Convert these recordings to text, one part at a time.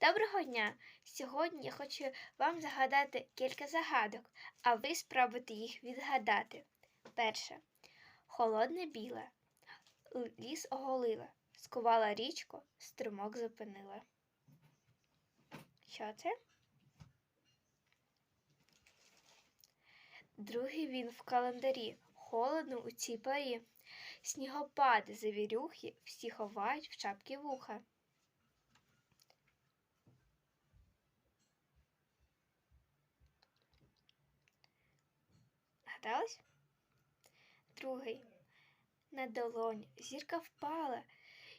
Доброго дня! Сьогодні я хочу вам загадати кілька загадок, а ви спробуйте їх відгадати. Перше. Холодне біле. Ліс оголила. Скувала річку, струмок зупинила. Що це? Другий він в календарі. Холодно у цій порі. Снігопади, завірюхи, всі ховають в шапки вуха. Гадалось? Другий. На долонь зірка впала.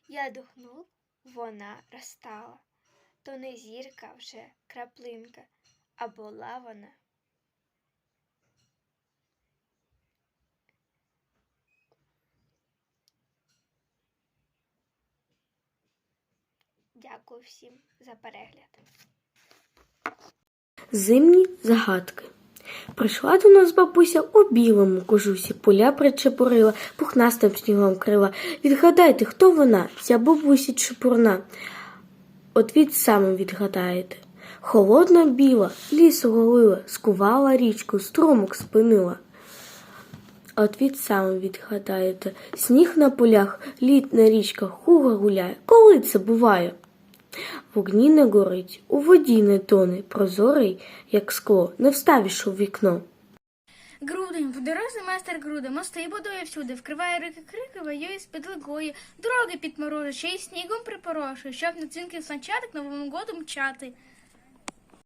Я духнув, вона розтала. То не зірка вже краплинка, а була вона. Дякую всім за перегляд. Зимні загадки. Прийшла до нас бабуся у білому кожусі, поля причепурила, пухнастим снігом крила. Відгадайте, хто вона, ця бабуся чепурна. От від саме відгадаєте. Холодна біла, ліс оголила, скувала річку, струмок спинила. От від саме відгадаєте. Сніг на полях, лід на річках, хуга гуляє. Коли це буває? Вогні не горить, у воді не тоне, прозорий, як скло, не вставиш у вікно. Грудень, в дорозі майстер груди, мости будує всюди, вкриває рики крики, воює з підлогою, дороги підморожує, ще й снігом припорошує, щоб на дзвінки санчатик новому году мчати.